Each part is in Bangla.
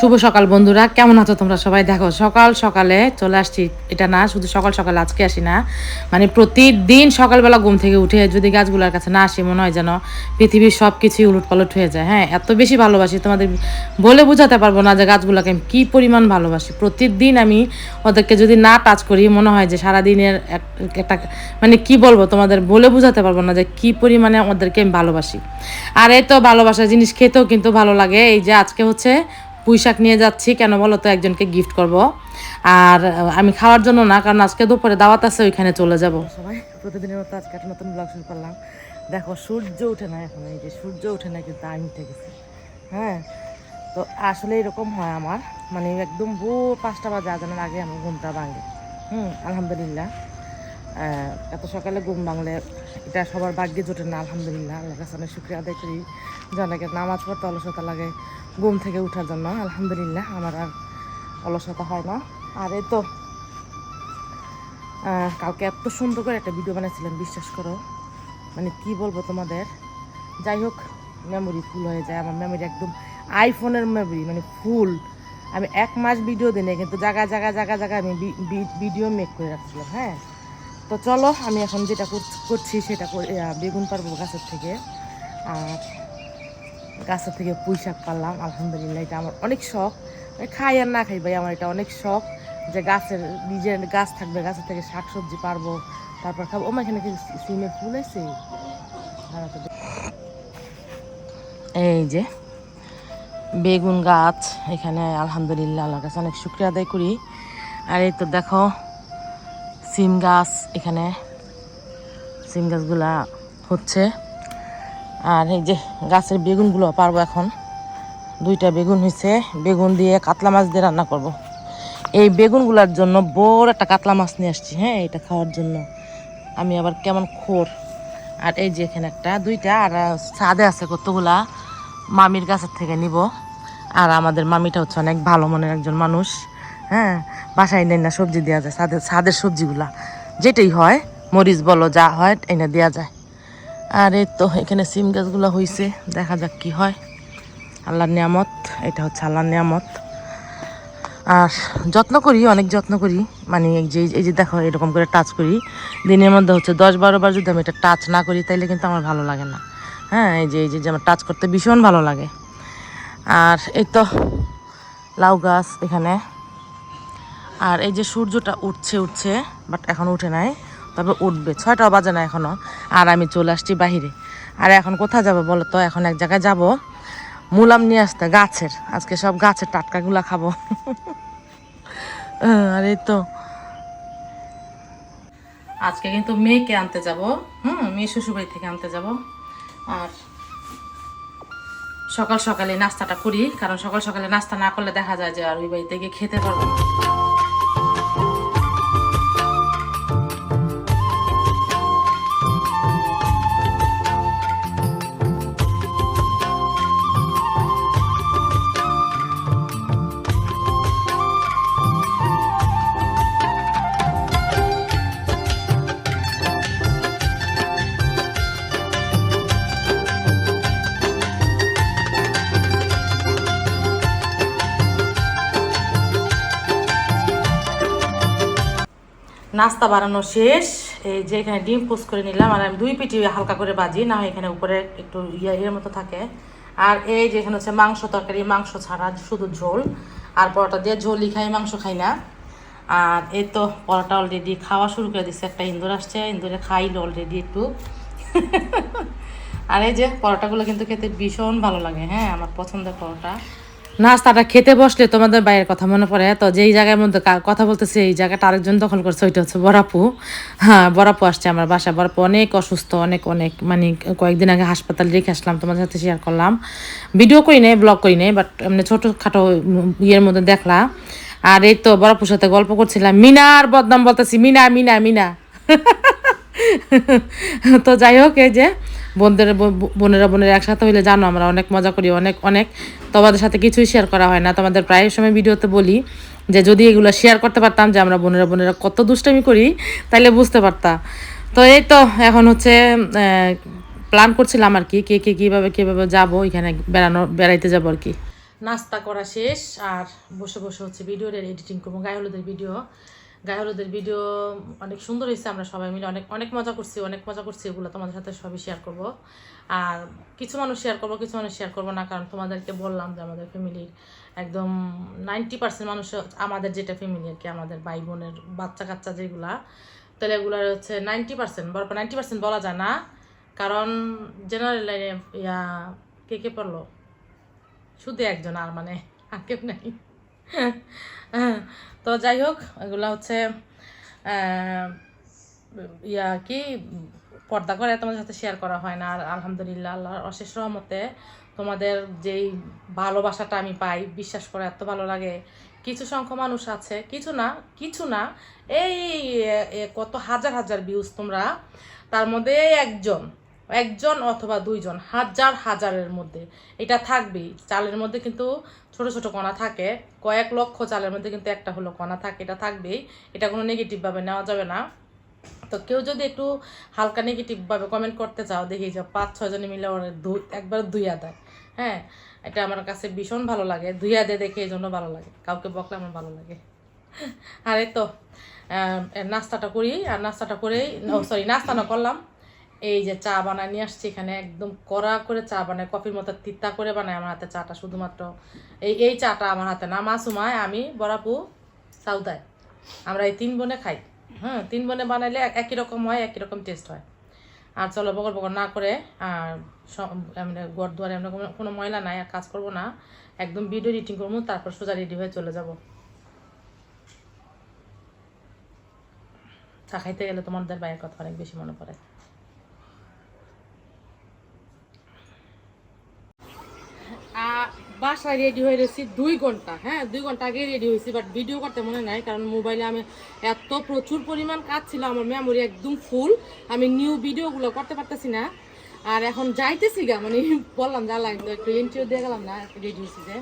শুভ সকাল বন্ধুরা, কেমন আছো তোমরা সবাই? দেখো, সকাল সকালে চলে আসছি। এটা না, শুধু সকাল সকাল আজকে আসি না। মানে প্রতিদিন সকালবেলা ঘুম থেকে উঠে যদি গাছগুলোর কাছে না আসি, মনে হয় যেন পৃথিবীর সব কিছুই উলট পালট হয়ে যায়। হ্যাঁ এত বেশি ভালোবাসি, তোমাদের বলে বোঝাতে পারব না যে গাছগুলোকে আমি কী পরিমাণ ভালোবাসি। প্রতিদিন আমি ওদেরকে যদি না টাচ করি, মনে হয় যে সারাদিনের এক- একটা মানে কি বলব, তোমাদের বলে বোঝাতে পারব না যে কি পরিমাণে ওদেরকে আমি ভালোবাসি। আর এই তো ভালোবাসার জিনিস খেতেও কিন্তু ভালো লাগে। এই যে আজকে হচ্ছে পুঁই শাক নিয়ে যাচ্ছি, কেন বলো তো একজনকে গিফট করব। আর আমি খাওয়ার জন্য না, কারণ আজকে দুপুরে দাওয়াত আছে, ওইখানে চলে যাব। সবাই, প্রতিদিনের মতো আজকে একটা নতুন ব্লগ শুরু করলাম। দেখো, সূর্য ওঠে না এখন, এই যে সূর্য ওঠে না কিন্তু আমি উঠে গেছি। হ্যাঁ তো আসলে এরকম হয় আমার মানে একদম ভোর পাঁচটা বাজে, আজানের আগে আমার ঘুমটা ভাঙে। হুম, আলহামদুলিল্লাহ। এত সকালে ঘুম ভাঙলে এটা সবার ভাগ্যে জোটে না, আলহামদুলিল্লাহ। আল্লাহ কাছে অনেক শুক্রিয়া আদায় করি। যে নামাজ পড়তে অলসতা লাগে ঘুম থেকে ওঠার জন্য আলহামদুলিল্লাহ আমার আর অলসতা হয় না। আর এই তো কালকে এত সুন্দর করে একটা ভিডিও বানিয়েছিলাম বিশ্বাস করো। মানে কি বলব তোমাদের? যাই হোক মেমোরি ফুল হয়ে যায় আমার মেমোরি একদম আইফোনের মেমোরি মানে ফুল আমি এক মাস ভিডিও দিই নাই, কিন্তু জায়গায় জায়গায় জায়গায় জায়গায় আমি ভিডিও মেক করে রাখছিলাম হ্যাঁ? তো চলো আমি এখন যেটা করছি সেটা বেগুন পারব গাছের থেকে। আর গাছের থেকে পুঁই শাক পারলাম আলহামদুলিল্লাহ এটা আমার অনেক শখ। খাই আর না খাই ভাই আমার এটা অনেক শখ যে গাছের নিজের গাছ থাকবে গাছের থেকে শাক সবজি পারব তারপর খাব। ও মা, এখানে কি সিমের ফুল আছে। এই যে বেগুন গাছ এখানে আলহামদুলিল্লাহ আল্লাহর কাছে অনেক শুক্রিয়া আদায় করি। আর এই তো দেখো সিম গাছ এখানে সিম গাছগুলা হচ্ছে। আর এই যে গাছের বেগুনগুলো পারব এখন। দুইটা বেগুন হয়েছে বেগুন দিয়ে কাতলা মাছ দিয়ে রান্না করব। এই বেগুনগুলোর জন্য বড় একটা কাতলা মাছ নিয়ে আসছি হ্যাঁ এটা খাওয়ার জন্য। আমি আবার কেমন খোর। আর এই যে এখানে একটা, দুইটা, আর ছাদে আছে কতগুলা মামির গাছের থেকে নিব। আর আমাদের মামিটা হচ্ছে অনেক ভালো মনের একজন মানুষ হ্যাঁ বাসায় নেই না সবজি দেওয়া যায় ছাদের ছাদের সবজিগুলা। যেটাই হয়, মরিচ বলো যা হয়, এনে দেওয়া যায়। আর এই তো, এখানে সিম গাছগুলো হয়েছে দেখা যাক কি হয়। আল্লাহর নিয়ামত, এটা হচ্ছে আল্লাহর নিয়ামত। আর যত্ন করি, অনেক যত্ন করি। মানে এই যে এই যে দেখো, এরকম করে টাচ করি। দিনের মধ্যে হচ্ছে দশ বারো বার যদি আমি এটা টাচ না করি, তাইলে কিন্তু আমার ভালো লাগে না। হ্যাঁ এই যে এই যে আমার টাচ করতে ভীষণ ভালো লাগে। আর এই তো, লাউ গাছ এখানে। আর এই যে সূর্যটা উঠছে উঠছে বাট এখন উঠে নাই। তবে উঠবে। ছয়টা বাজে না এখনও। আর আমি চলে আসছি বাহিরে। আর এখন কোথায় যাব বলো তো? এখন এক জায়গায় যাব। মুলাম নিয়ে আসতে, গাছের। আজকে সব গাছের টাটকাগুলা খাব। আর এই তো। আজকে কিন্তু মেয়েকে আনতে যাব। হুম, মেয়ে শ্বশুরবাড়ি থেকে আনতে যাব। আর সকাল সকালে নাস্তাটা করি। কারণ সকাল সকালে নাস্তা না করলে দেখা যায় যে আর ওই বাড়িতে গিয়ে খেতে পারব নাস্তা বানানো শেষ। এই যে এখানে ডিম পোস্ট করে নিলাম, আর আমি দুই পিটি হালকা করে বাজি না এখানে উপরে একটু ইয়ে ইয়ের মতো থাকে। আর এই যে এখানে হচ্ছে মাংস তরকারি, মাংস ছাড়া শুধু ঝোল। আর পরোটা দিয়ে ঝোলই খাই, মাংস খাই না। আর এই তো পরোটা অলরেডি খাওয়া শুরু করে দিচ্ছে একটা ইন্দুর আসছে, ইন্দুরে খাইলো অলরেডি একটু। আর এই যে পরোটাগুলো কিন্তু খেতে ভীষণ ভালো লাগে হ্যাঁ আমার পছন্দের পরোটা। নাস্তাটা খেতে বসলে তোমাদের বাইরের কথা মনে পড়ে, তো যেই জায়গার মধ্যে কথা বলতেছে, এই জায়গাটা আরেকজন দখল করছে, ওইটা হচ্ছে বরাপু হ্যাঁ বরাপু আসছে আমার বাসা বরাপু অনেক অসুস্থ, অনেক অনেক মানে কয়েকদিন আগে হাসপাতালে রেখে আসলাম, তোমাদের সাথে শেয়ার করলাম। ভিডিও করি নাই ব্লগ করি নাই বাট মানে ছোটোখাটো ইয়ের মধ্যে দেখলাম। আর এই তো বরাপুর সাথে গল্প করছিলাম। মিনার বদনাম বলতেছি, মিনা মিনা মিনা। তো যাই হোক, এই যে বোনদের বোনেরা বোনেরা একসাথে হইলে জানো আমরা অনেক মজা করি, অনেক অনেক। তোমাদের সাথে কিছুই শেয়ার করা হয় না। তোমাদের প্রায় সময় ভিডিওতে বলি যে যদি এগুলো শেয়ার করতে পারতাম যে আমরা বোনেরা বোনেরা কত দুষ্টামি করি, তাইলে বুঝতে পারতাম তো এই তো এখন হচ্ছে প্ল্যান করছিলাম আর কি, কে কে, কীভাবে কীভাবে যাব, এখানে বেড়ানো, বেড়াইতে যাব আর কি। নাস্তা করা শেষ আর বসে বসে হচ্ছে ভিডিওর এডিটিং করব, গায়ে হলুদের ভিডিও গায়ে হলুদের ভিডিও অনেক সুন্দর হয়েছে, আমরা সবাই মিলে অনেক অনেক মজা করছি, অনেক মজা করছি, এগুলো তোমাদের সাথে সবই শেয়ার করব। আর কিছু মানুষ শেয়ার করব, কিছু মানুষ শেয়ার করব না, কারণ তোমাদেরকে বললাম যে আমাদের ফ্যামিলির একদম নাইনটি পার্সেন্ট মানুষ আমাদের যেটা ফ্যামিলি আর কি, আমাদের ভাই বোনের বাচ্চা কাচ্চা যেগুলা, তাহলে এগুলার হচ্ছে নাইনটি পার্সেন্ট বড় নাইনটি পার্সেন্ট বলা যায় না, কারণ জেনারেল লাইনে ইয়া, কে কে পড়ল? শুধু একজন, আর মানে আর নাই। তো যাই হোক এগুলো হচ্ছে ইয়া কি, পর্দা করে তোমাদের সাথে শেয়ার করা হয় না। আর আলহামদুলিল্লাহ, আল্লাহর অশেষ রহমতে তোমাদের যেই ভালোবাসাটা আমি পাই, বিশ্বাস করে এত ভালো লাগে। কিছু সংখ্যক মানুষ আছে, কিছু না কিছু না, এই কত হাজার হাজার ভিউজ তোমরা, তার মধ্যে একজন একজন অথবা দুইজন, হাজার হাজারের মধ্যে। এটা থাকবেই, চালের মধ্যে কিন্তু ছোট ছোট কণা থাকে। কয়েক লক্ষ চালের মধ্যে কিন্তু একটা হলো কণা থাকে, এটা থাকবেই। এটা কোনো নেগেটিভভাবে নেওয়া যাবে না। তো কেউ যদি একটু হালকা নেগেটিভভাবে কমেন্ট করতে চাও, দেখি যে পাঁচ, ছয় জনে মিলে ওরা একবার দুইয়া দেয়। হ্যাঁ এটা আমার কাছে ভীষণ ভালো লাগে। দুইয়া দিয়ে দেখে এই জন্য ভালো লাগে। কাউকে বকলে আমার ভালো লাগে। আর তো নাস্তাটা করি, আর নাস্তাটা করেই সরি নাস্তা না করলাম। এই যে চা বানায় নিয়ে আসছি এখানে, একদম কড়া করে চা বানায়, কফির মতো তিতা করে বানায় আমার হাতে চাটা শুধুমাত্র। এই এই চাটা আমার হাতে না মাসুমায় আমি, বরাপু সাউদায় আমরা এই তিন বোনে খাই। হ্যাঁ তিন বোনে বানাইলে একই রকম হয়, একই রকম টেস্ট হয়। আর চলো বকর বকর না করে, আর আমরা গড় দুয়ারে কোনো ময়লা নাই, আর কাজ করব না। একদম ভিডিও এডিটিং করব, তারপর সোজা রেডি হয়ে চলে যাব। চা খাইতে গেলে তোমাদের বাইরের কথা অনেক বেশি মনে পড়ে। বাসায় রেডি হয়ে গেছি দুই ঘণ্টা হ্যাঁ দুই ঘণ্টা আগে রেডি হয়েছি বাট ভিডিও করতে মনে নাই, কারণ মোবাইলে আমি এত প্রচুর পরিমাণ কাজ ছিল, আমার মেমোরি একদম ফুল আমি নিউ ভিডিওগুলো করতে পারতেছি না। আর এখন যাইতেছি গা মানে বললাম, যা লাগল একটু ইন্টারভিউ দিয়ে গেলাম না রেডি হয়েছি যে।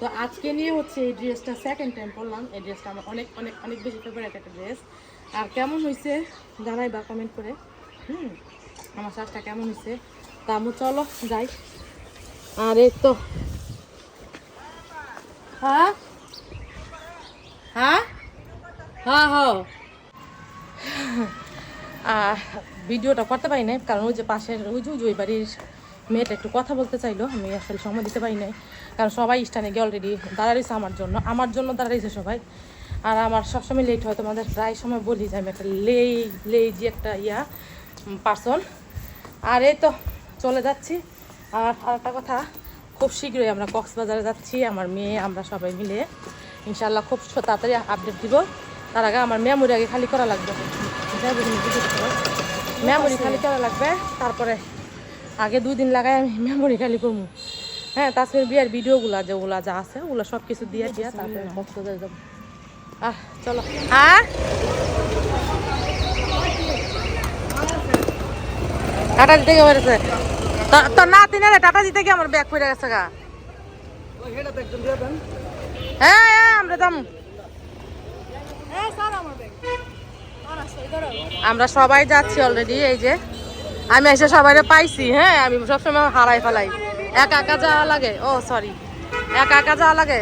তো আজকে নিয়ে হচ্ছে এই ড্রেসটা সেকেন্ড টাইম পরলাম, এই ড্রেসটা আমার অনেক অনেক অনেক বেশি ফেভারিট একটা ড্রেস আর কেমন হয়েছে, জানাই বা কমেন্ট করে। হুম, আমার শার্টটা কেমন হয়েছে, তা আমি চলো যাই। আর এই তো হ্যাঁ? হ্যাঁ? হ্যাঁ হ্যাঁ। ভিডিওটা করতে পারি নাই, কারণ ওই যে পাশের, ওই যে, ওই বাড়ির মেয়েটা একটু কথা বলতে চাইলো, আমি আসলে সময় দিতে পারি নাই, কারণ সবাই স্টানে গিয়ে অলরেডি দাঁড়াইছে আমার জন্য আমার জন্য দাঁড়াইছে সবাই। আর আমার সবসময় লেট হয় তোমাদের প্রায় সময় বলি যে আমি একটা লেই লেজি একটা ইয়া পার্সন আর এই তো, চলে যাচ্ছি। আর আরেকটা কথা খুব শীঘ্রই আমরা কক্সবাজারে যাচ্ছি আমার মেয়ে আমরা সবাই মিলে। ইনশাল্লাহ খুব তাড়াতাড়ি আপডেট দিব। তার আগে আমার মেমোরি আগে খালি করা লাগবে। মেমোরি খালি করা লাগবে। তারপরে আগে দুই দিন লাগাই আমি মেমোরি খালি করব। হ্যাঁ তাছাড়া বিয়ের ভিডিওগুলা যেগুলা যা আছে ওগুলো সব কিছু দিয়ে দিয়া তারপরে কক্সবাজারে যাব। আহ চলো। হ্যাঁ দিতে গিয়ে তোর না তিনে টাটা দিতে গিয়ে আমার ব্যাগ পড়ে গেছে গা। হ্যাঁ হ্যাঁ আমরা যাম। আমরা সবাই যাচ্ছি অলরেডি এই যে। আমি এসে সবাই পাইছি হ্যাঁ আমি সবসময় হারাই ফেলাই। একা একা যাওয়া লাগে ও সরি একা একা যাওয়া লাগে।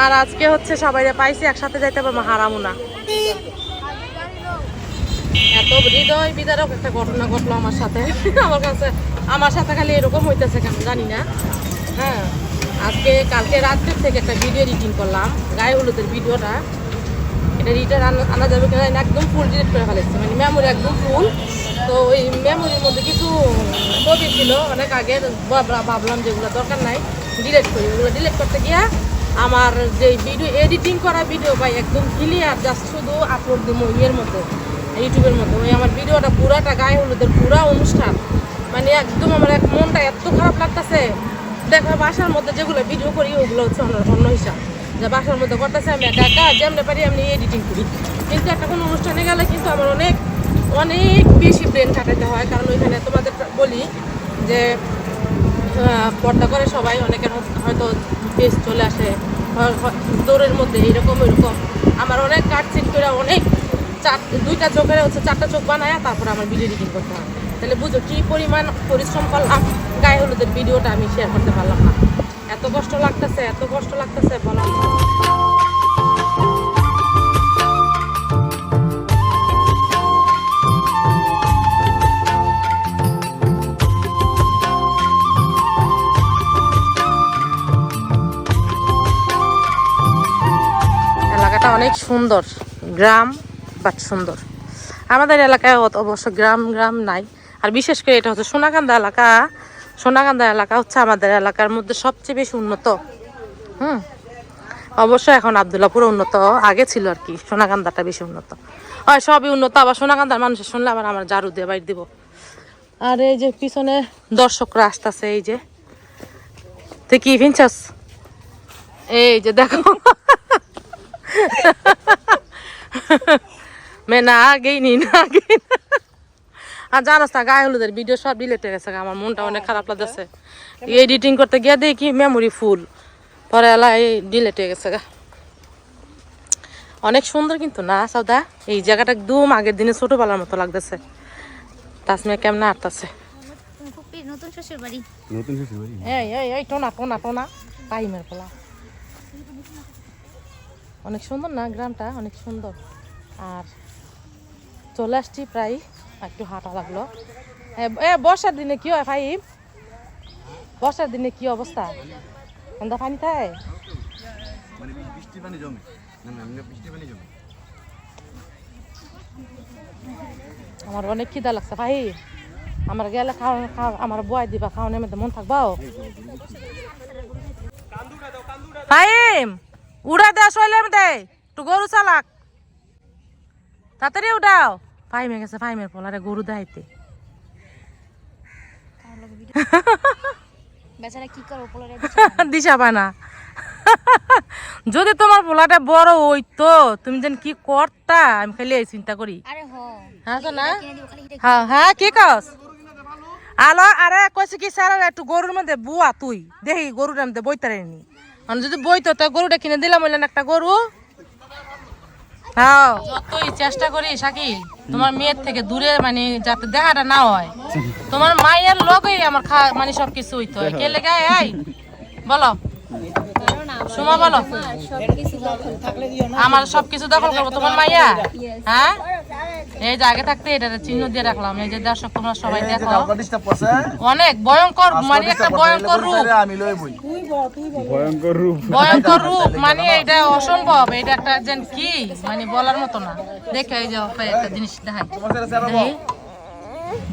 আর আজকে হচ্ছে সবাই পাইছি একসাথে যাইতে পারব হারামো না। এত হৃদয় বিদারক একটা ঘটনা ঘটলো আমার সাথে। আমার কাছে আমার সাথে খালি এরকম হইতেছে কেন জানি না। হ্যাঁ আজকে কালকে রাত্রের থেকে একটা ভিডিও এডিটিং করলাম, গায়ে হলুদের ভিডিওটা এটা রিটার্ন আনা যাবে কিনা একদম ফুল ডিলিট করে ফেলেছে মানে মেমোরি একদম ফুল তো ওই মেমোরির মধ্যে কিছু ছবি ছিল, অনেক আগের ভাবলাম যেগুলো দরকার নাই ডিলিট করি। ওগুলো ডিলিট করতে গিয়া আমার যে ভিডিও এডিটিং করা ভিডিও পাই একদম ক্লিয়ার জাস্ট শুধু আপলোড দিব ইয়ের মধ্যে। ইউটিউবের মধ্যে ওই আমার ভিডিওটা পুরাটা গায়ে হলুদের, পুরা অনুষ্ঠান। মানে একদম আমার এক মনটা এত খারাপ লাগতেছে। দেখো, বাসার মধ্যে যেগুলো ভিডিও করি, ওগুলো হচ্ছে অন্য অন্য হিসাব। যে বাসার মধ্যে করতেছে আমি একা একা, যেমনি পারি আমি এডিটিং করি। কিন্তু একটা কোনো অনুষ্ঠানে গেলে কিন্তু আমার অনেক অনেক বেশি ব্রেন খাটাতে হয়। কারণ ওইখানে তোমাদের বলি যে পর্দা করে সবাই, অনেকের হয়তো- ফেস চলে আসে। দৌড়ের মধ্যে এরকম এরকম আমার অনেক কাটছিট করে, অনেক চার, দুইটা চোখের হচ্ছে চারটা চোখ বানায় তারপরে আমার ভিডিও এডিটিং করতে হয়। তাহলে বুঝো কী পরিমাণ পরিশ্রম করলাম, গায়ে হলুদের ভিডিওটা আমি শেয়ার করতে পারলাম না। এত কষ্ট লাগতেছে, এত কষ্ট লাগতেছে বলার অনেক সুন্দর, গ্রাম বাট সুন্দর। আমাদের এলাকায় অবশ্য গ্রাম গ্রাম নাই। আর বিশেষ করে এটা হচ্ছে সোনাকান্দা এলাকা। সোনাকান্দা এলাকা হচ্ছে আমাদের এলাকার মধ্যে সবচেয়ে বেশি উন্নত। হুম? অবশ্য এখন আবদুল্লাপুর উন্নত। আগে ছিল আর কি, সোনাকান্দাটা বেশি উন্নত। হয়, সবই উন্নত। আবার সোনাকান্দার মানুষের শুনলে আবার আমার জারু দিয়ে বাইর দিব। আর এই যে পিছনে দর্শকরা আসতেছে, এই যে। তুই কি ফিনছাস এই যে দেখো। মে না না আগেই না। আর জানাস না গায়ে হলুদের ভিডিও সব ডিলেট হয়ে গেছে আমার মনটা অনেক খারাপ লাগতেছে। এডিটিং করতে গিয়ে দেখি মেমোরি ফুল পরে এলা এই ডিলেট হয়ে গেছে গা। অনেক সুন্দর কিন্তু না সৌদা? এই জায়গাটা একদম আগের দিনে ছোটবেলার মতো লাগতেছে। তাসমিয়া কেমন আটতাছে নতুন শ্বশুর বাড়ি। নতুন শ্বশুর বাড়ি? এই এই এই টোনা টোনা টোনা। পাইমের পোলা। অনেক সুন্দর না গ্রামটা? অনেক সুন্দর। আর চলে আসছি প্রায়, একটু হাঁটা লাগল। এ- বর্ষার দিনে কি হয় ফাইম বর্ষার দিনে কি অবস্থা? এন্দা পানি থাকে আমার অনেক খিদা লাগছে ভাই। আমার গেলে আমার বয় দিবা খাওয়ানোর মধ্যে মন থাকবাও ফাহিম, উড়া দে শৈলের মধ্যে, একটু গরু চালাক। তাড়াতাড়ি উঠাও। ফাহিমে গেছে গরু কি করব পোলারে দিশা পায় যদি তোমার পোলাটা বড় হইতো তুমি যেন কি করতা আমি খালি এই চিন্তা করি। আরে হ্যাঁ তো না? হিটে হ্যাঁ হ্যাঁ কি কস? আলো আরে কইছে কি স্যার একটু গরুর মধ্যে বুয়া তুই। দেখি গরুর মধ্যে বইতারে নি। যদি বইতো তো গরুটা কিনে দিলাম একটা গরু। যতই চেষ্টা করি, শাকিল, তোমার মেয়ের থেকে দূরে মানে যাতে দেখাটা না হয়, তোমার মায়ের লোকই আমার মানে সব কিছু হইতো হয়। কে লেগে বলো। সুমা বলো আমার সবকিছু দখল করব তোমার মাইয়া হ্যাঁ এই যে আগে থাকতে এটা চিহ্ন দিয়ে রাখলাম এই যে দর্শক তোমরা সবাই দেখো অনেক ভয়ঙ্কর মানে একটা ভয়ঙ্কর রূপ আমি লই বই ভয়ঙ্কর রূপ ভয়ঙ্কর রূপ মানে এটা অসম্ভব এটা একটা যেন কি মানে বলার মতো না দেখে এই যে একটা জিনিস দেখাই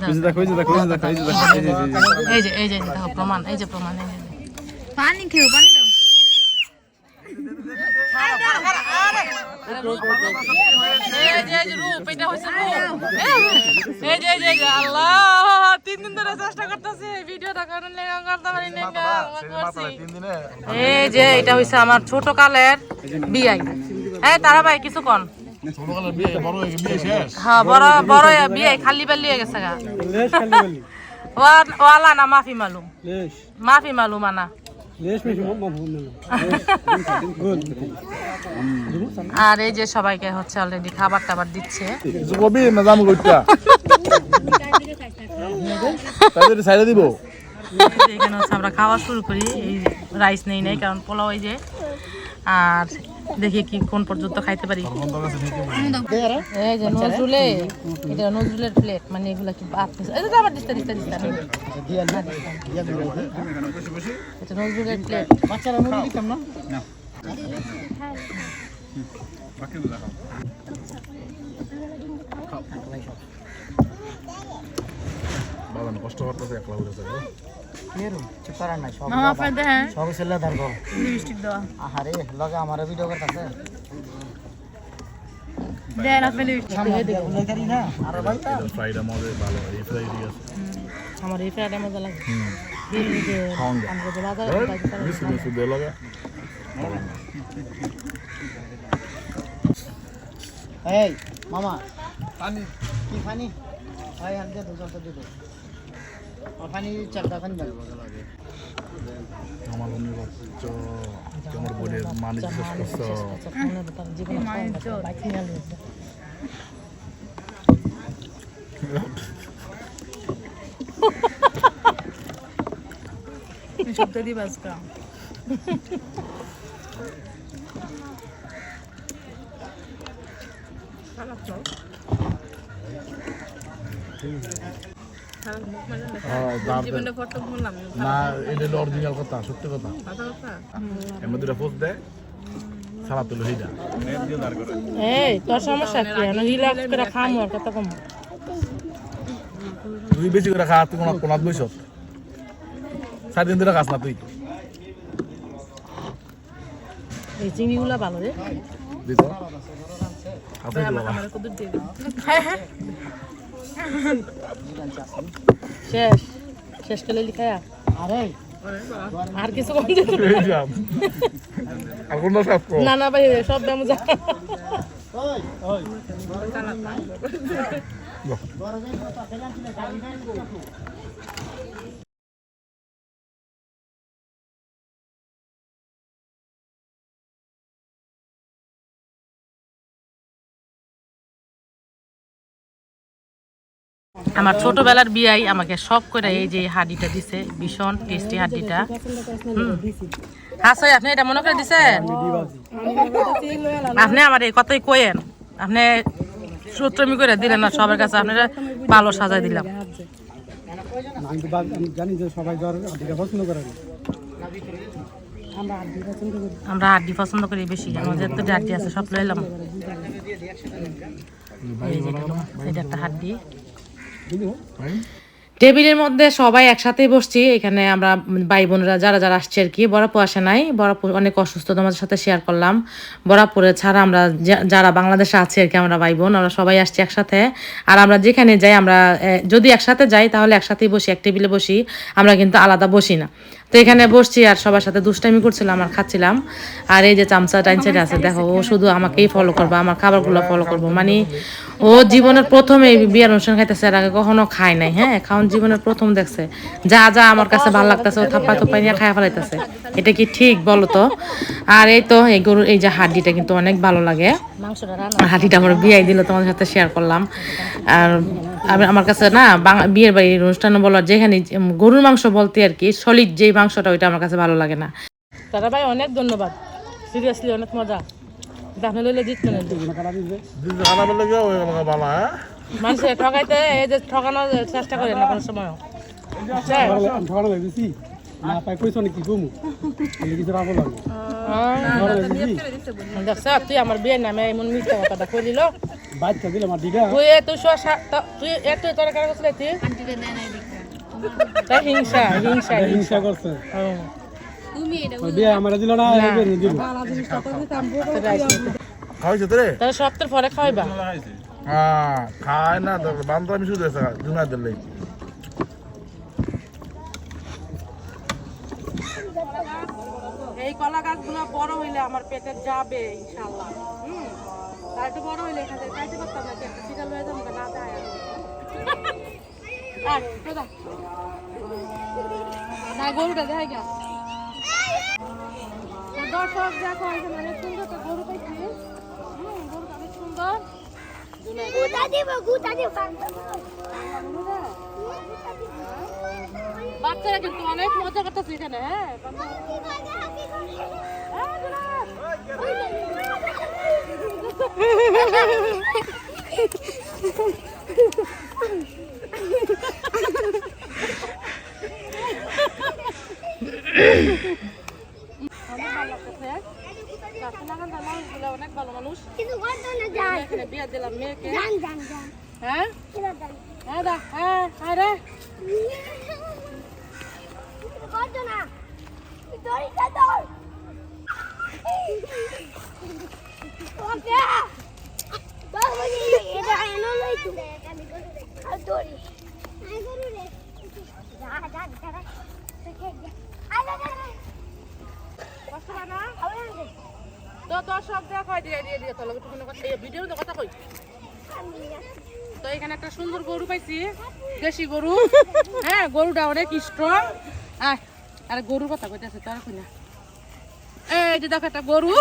এই যে দেখো এই যে দেখো এই যে দেখো এই যে দেখো এই যে- এই দেখো প্রমাণ এই যে প্রমাণ এই যে পানি খেও পানি দাও এই যে এই যে রূপ এটা হইছে রূপ এই যে এই যে এই যে আল্লাহ তিন দিন ধরে চেষ্টা করতেছি ভিডিওটা করার করতে পারি না করছি। তিন দিনে। এই যে এটা হইছে আমার ছোট কালের বিয়াই। এই তারা ভাই কিছু কন? বড় হয়ে হ্যাঁ বড় বড় বিয়াই খালি বেলি হয়ে গেছে গা। ওয়ালা না মাফি মালুম। মাফি মালুম আনা। আর এই যে সবাইকে হচ্ছে অলরেডি খাবার টাবার দিচ্ছে। কবি না কইতা তাদের সাইডে দিব। এখানে হচ্ছে আমরা খাওয়া শুরু করি এই রাইস নেই নাই কারণ পোলাও এই যে। আর দেখি কি কোন পর্যন্ত খাইতে পারি। এই যে নজরুলে এটা নজরুলের প্লেট মানে এগুলা কি আবার দিস্তা দিস্তা দিস্তা এটা নজরুলের প্লেট বাচ্চারা মুরগি দিতাম না? বাবা কষ্ট করতেছে একলা উঠে মামা আপনার দেখেন সব ছেলে ধরব লিপস্টিক দেওয়া আহারে লগে আমার ভিডিও করতেছে। দেন আপনি লিপস্টিক। না? আর ভাই ফ্রাইড মজা ভালো এই ফ্রাইড আছে। আমার এই ফ্রাইডে মজা লাগে এই আমরা যে বাজারে খাইতে পারি। মিস মিস দে লাগা। এই মামা। পানি। কি পানি? ভাই দিয়ে দুজন তো দিব। পানি চালটা পানি লাগবে আমার মনে হচ্ছে তোমার বলে মানুষ বিশ্বাস করছ আচ্ছা, ফোনের ভিতরে জীবনে খাওয়া না এটা হলো অরিজিনাল কথা সত্যি কথা। মধ্যে এটা পোস্ট দেয় সারা তুলো সেইটা এই তোর সমস্যা কি? রিল্যাক্স করে খামু আর কম। তুই বেশি করে খা তুই কোনো কোনাত বইস? সাত দিন ধরে খাস না তুই? এই চিংড়িগুলা ভালো রে। দিস। খাসি তো বাবা। শেষ শেষ করে লিখায়া আরে আর কিছু কম না। না না ভাই সব দাম যা ওই আমার ছোটবেলার বিয়াই আমাকে সব করে এই যে হাড্ডিটা দিছে, ভীষণ টেস্টি হাড্ডিটা হাসই আপনি এটা মনে করে দিছেন? আপনি আমার এই কথাই কইেন আপনি সূত্রমি করে দিলেন না, সবার কাছে আপনারা ভালো সাজাই দিলাম। আমরা হাড্ডি পছন্দ করি বেশি আমাদের তো হাড্ডি আছে, সব লইলাম। এটা একটা হাড্ডি টেবিলের মধ্যে সবাই একসাথে বসছি। এখানে আমরা ভাই বোনরা যারা যারা আসছে আর কি বরাপুর আসে নাই। বরাপুর অনেক অসুস্থ, তোমাদের সাথে শেয়ার করলাম। বরাপুরে ছাড়া আমরা যারা বাংলাদেশে আছি আর কি, আমরা ভাই বোন, আমরা সবাই আসছি একসাথে। আর আমরা যেখানে যাই, আমরা যদি একসাথে যাই, তাহলে একসাথেই বসি, এক টেবিলে বসি। আমরা কিন্তু আলাদা বসি না। তো এখানে বসছি আর সবার সাথে দুষ্টামি করছিলাম আর খাচ্ছিলাম। আর এই যে চামচা টাইন সাইড আছে, দেখো, ও শুধু আমাকেই ফলো করব, আমার খাবারগুলো ফলো করব। মানে ও জীবনের প্রথম এই বিয়ের অনুষ্ঠান খাইতেছে, এর আগে কখনো খায় নাই হ্যাঁ? খাওয়ান জীবনের প্রথম দেখছে। যা যা আমার কাছে ভালো লাগতেছে, ও থাপ্পা থুপ্পা নিয়ে খায় ফেলাইতেছে। এটা কি ঠিক বলো তো? আর এই তো, এই গরুর, এই যে হাড্ডিটা কিন্তু অনেক ভালো লাগে। আর হাড্ডিটা আমার বিয়াই দিল তোমাদের সাথে শেয়ার করলাম। আর আমি আমার কাছে না বাং- বিয়ের বাড়ির অনুষ্ঠানে বলার যেখানে গরুর মাংস বলতে আর কি সলিড যেই মাংসটা ওইটা আমার কাছে ভালো লাগে না। দাদা ভাই অনেক ধন্যবাদ। সিরিয়াসলি অনেক মজা। আপনি লইলে জিতবেন দিস খানা বলে গিয়ে ওই আমাকে বালা হ্যাঁ মানুষে ঠকাইতে এই যে ঠকানোর চেষ্টা করে না কোনো সময় না পাই পয়সা নাকি কিছু রাখো লাগে। দেখছ তুই আমার বিয়ের নামে এমন মিথ্যা কথাটা কই দিল বাচ্চা দিলে আমার দিঘা তুই এ তুই একটু তোর কারও কাছে তুই? হিংসা হিংসা হিংসা। করছে। সপ্তাহ পরে খাওয়াইবা। হ্যাঁ খায় না বান্ধব আমি শুধু জুনা দিলে এই কলা গাছগুলো বড় হইলে আমার পেটে যাবে, ইনশাআল্লাহ। হুম আর একটু বড় হইলে এখানে খাইতে পারতাম না হয়ে যাব, না যায় আর না, গরুটা দর্শক দেখো এখানে অনেক সুন্দর একটা গরু পাইছি গরুটা অনেক সুন্দর। গুতা দিব গুতা দিব বাচ্চারা কিন্তু অনেক মজা করতেছে এখানে হ্যাঁ হ্যাঁ, দুলা। অনেক ভালো লাগতেছে কাকিনাগান্ধার মানুষগুলো অনেক ভালো মানুষ। কিন্তু গর্ত না যান এখানে বিয়ে দিলাম মেয়েকে। যান যান যান। হ্যাঁ? হ্যাঁ দা হ্যাঁ হ্যাঁ রে। গর্ত না দড়িটা দড় ওকে। বাবুজি এটা এনো লই তো আর দড়ি। আই গরু রে। যা যা যা। আই যা যা কষ্ট না? আবার তো সব দেখ হয়, দিয়ে দিয়ে দিয়ে লগে টুকুনো কথা ভিডিওর মধ্যে কথা কই? তো এখানে একটা সুন্দর গরু পাইছি, দেশি গরু। হ্যাঁ গরুটা অনেক স্ট্রং আরে গরুর কথা কইতেছে, তোর কই না? এই যে দেখো একটা গরু।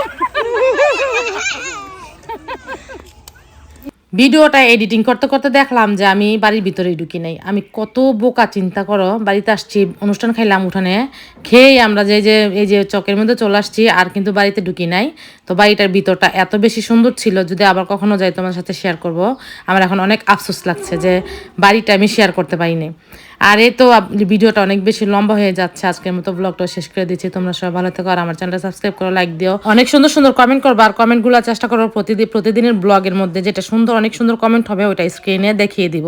ভিডিওটা এডিটিং করতে করতে দেখলাম যে আমি বাড়ির ভিতরে ঢুকি নাই। আমি কত বোকা চিন্তা করো, বাড়িতে আসছি, অনুষ্ঠান খাইলাম উঠানে, খেয়ে আমরা যে যে, এই যে চকের মধ্যে চলে আসছি, আর কিন্তু বাড়িতে ঢুকি নাই। তো বাড়িটার ভিতরটা এত বেশি সুন্দর ছিল, যদি আবার কখনো যাই তোমার সাথে শেয়ার করব, আমার এখন অনেক আফসোস লাগছে যে বাড়িটা আমি শেয়ার করতে পারিনি। আর এ তো ভিডিওটা অনেক বেশি লম্বা হয়ে যাচ্ছে। আজকের মতো ব্লগটা শেষ করে দিচ্ছি। তোমরা সবাই ভালো থেকো আর আমার চ্যানেলটা সাবস্ক্রাইব করো লাইক দিও। অনেক সুন্দর সুন্দর কমেন্ট করব আর কমেন্টগুলো চেষ্টা করো প্রতিদিন প্রতিদিনের ব্লগের মধ্যে। যেটা সুন্দর, অনেক সুন্দর কমেন্ট হবে ওটা স্ক্রিনে দেখিয়ে দিব।